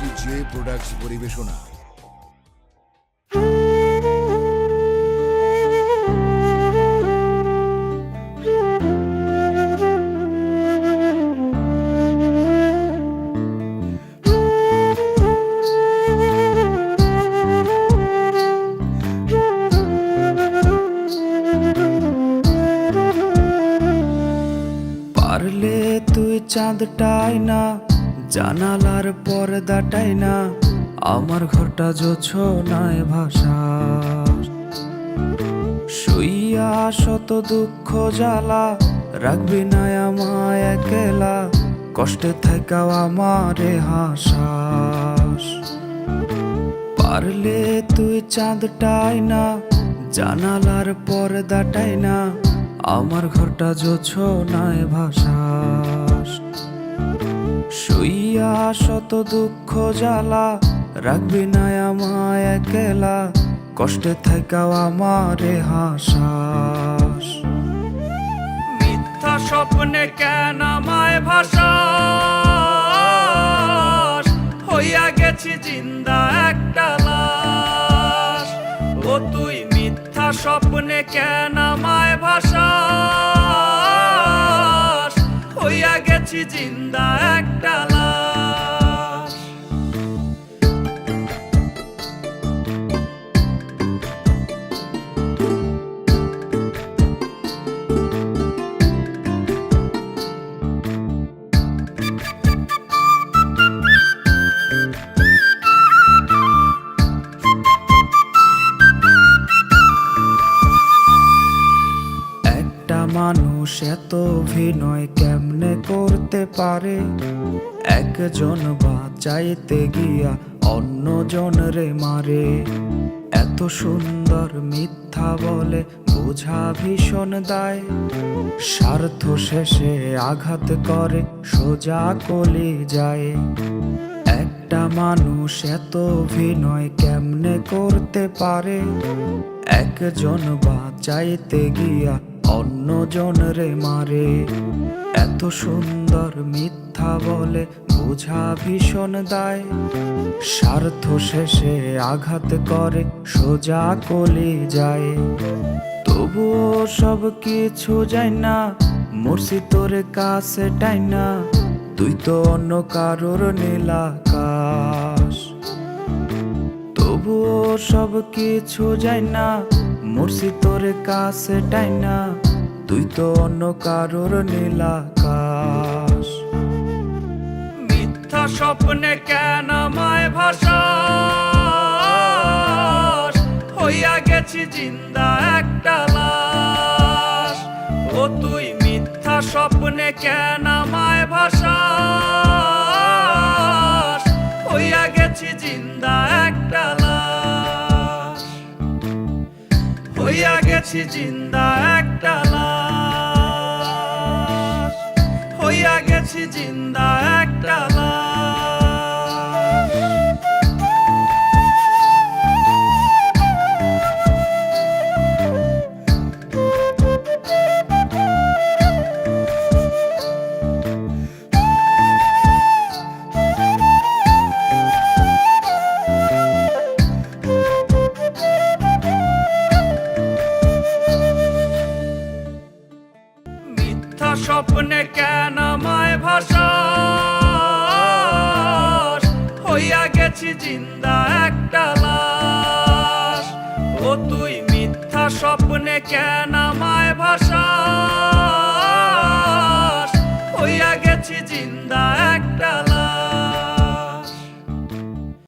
একটি J products পরিবেশনা। পারলে তুই চাঁদটাই না জানালার পর্দাটাই না, আমার ঘরটা জোছ নাই ভাষা শুইয়া শত দুঃখ জ্বালা, রাখবি না আমায় একেলা, কষ্টে থাকাও আমারে হাসাস। পারলে তুই চাঁদটাই না, জানালার পর্দাটাই না, আমার ঘরটা জোছ নাই ভাষাস শুইয়া শত দুঃখ জ্বালা, রাখবি না আমায় একেলা, কষ্টে থাকাও আমারে হাসাস। মিথ্যা স্বপ্নে কেন আমায় ভাষাস হইয়া গেছি জিন্দা একটা লাশ। ও তুই মিথ্যা স্বপ্নে কেন আমায় ভাষাস হইয়া গেছি জিন্দা একটা লাশ। মানুষ এত অভিনয় কেমনে করতে পারে? একজন বাঁচাইতে গিয়া অন্যজন রে মারে। এত সুন্দর মিথ্যা বলে বোঝা ভীষণ দায়। স্বার্থ শেষে আঘাত করে, সোজা কলি যায়। একটা মানুষ এত অভিনয় কেমনে করতে পারে? একজন বাঁচাইতে গিয়া অন্যজন রে মারে। এত সুন্দর মিথ্যা বলে বোঝা ভীষণ দায়। স্বার্থ শেষে আঘাত করে, সোজা কলে যায়। তবুও সব কিছু যায় না, মরছি তোর কাছে টাই না। তুই তো অন্য কারোর নীলাকাশ তবুও সব কিছু যায় না, মরছি তোর কাছে টাই না। তুই তো অন্য কারোর নীলাকাশ মিথ্যা স্বপ্নে কেন আমায় ভাষা হইয়া গেছি জিন্দা একটা লাশ। ও তুই মিথ্যা স্বপ্নে কেন আমায় ভাষা হইয়া গেছি জিন্দা একটা লাশ। হইয়া গেছি জিন্দা একটা লাশ গেছি জিন্দা একটা স্বপ্নে কেন মায় ভাষা হইয়া গেছি জিন্দা একটা লাশ। ও তুই মিথ্যা স্বপ্নে কেন মায় ভাষাস